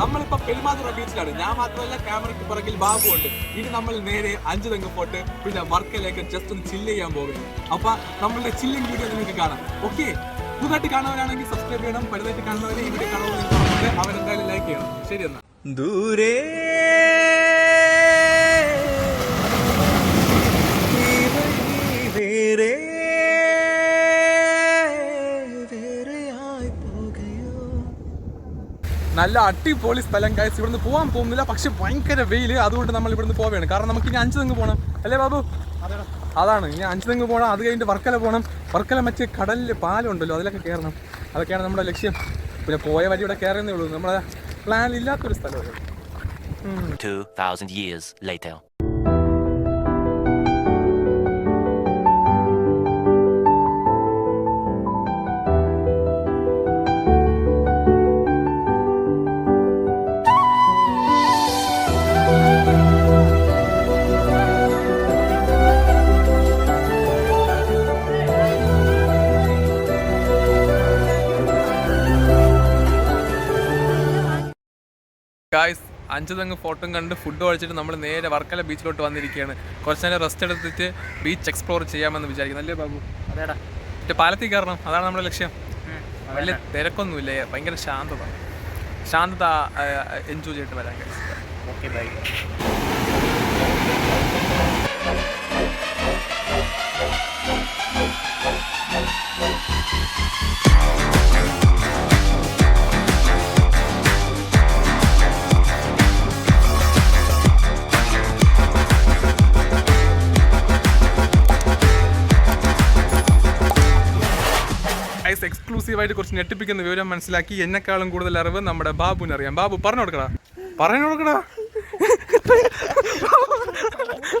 നമ്മളിപ്പോ പെരുമാതുറ ബീച്ചിലാണ് ഞാൻ മാത്രമല്ല ക്യാമറയ്ക്ക് പുറകിൽ ബാബു ഉണ്ട് ഇനി നമ്മൾ നേരെ അഞ്ചു തെങ്ങ് പോട്ട് പിന്നെ വർക്കലേക്ക് ജസ്റ്റ് ഒന്ന് ചില്ല് ചെയ്യാൻ പോകുന്നു അപ്പൊ നമ്മളുടെ ചില്ലിംഗ് വീഡിയോ നിങ്ങൾക്ക് കാണാം ഓക്കെ പുതുതായിട്ട് കാണുന്നവരാണെങ്കിൽ സബ്സ്ക്രൈബ് ചെയ്യണം പഴുതായിട്ട് കാണുന്നവരെ വീഡിയോ കാണുമ്പോൾ അവരെന്തായാലും ലൈക്ക് ചെയ്യണം ശരി എന്നാ ദൂരെ നല്ല അടിപൊളി സ്ഥലം കാഴ്ച ഇവിടുന്ന് പോകാൻ പോകുന്നില്ല പക്ഷെ ഭയങ്കര വെയിൽ അതുകൊണ്ട് നമ്മൾ ഇവിടുന്ന് പോവുകയാണ്. കാരണം നമുക്ക് ഇനി അഞ്ച് തെങ്ങ് പോകണം അല്ലേ ബാബു? അതാണ്. ഇനി അഞ്ച് തെങ്ങ് പോകണം അത് കഴിഞ്ഞിട്ട് വർക്കല പോകണം വർക്കല മറ്റേ കടലിൽ പാലമുണ്ടല്ലോ അതിലൊക്കെ കയറണം. അതൊക്കെയാണ് നമ്മുടെ ലക്ഷ്യം. പിന്നെ പോയ വഴി ഇവിടെ കയറുന്നേ ഉള്ളൂ. നമ്മുടെ പ്ലാൻ ഇല്ലാത്തൊരു സ്ഥലമാണ് ഗായ്സ് അഞ്ചു തങ്ങ് ഫോട്ടോയും കണ്ട് ഫുഡ് കഴിച്ചിട്ട് നമ്മൾ നേരെ വർക്കല ബീച്ചിലോട്ട് വന്നിരിക്കുകയാണ്. കുറച്ച് നേരം റെസ്റ്റ് എടുത്തിട്ട് ബീച്ച് എക്സ്പ്ലോർ ചെയ്യാമെന്ന് വിചാരിക്കുന്നു. അല്ലേ ബാബു? അതേടാ. മറ്റേ പാലത്തിൽ കയറണം. അതാണ് നമ്മുടെ ലക്ഷ്യം. വലിയ തിരക്കൊന്നുമില്ല. ഭയങ്കര ശാന്തത. ശാന്തത എൻജോയ് ചെയ്തിട്ട് വരാൻ കഴിയും ഓക്കെ ബൈ ഐസ് എക്സ്ക്ലൂസീവായിട്ട് കുറച്ച് ഞെട്ടിപ്പിക്കുന്ന വിവരം മനസ്സിലാക്കി എന്നെക്കാളും കൂടുതൽ അറിവ് നമ്മുടെ ബാബുവിന് അറിയാം. ബാബു പറഞ്ഞു കൊടുക്കടാ. പറഞ്ഞു കൊടുക്കടാ.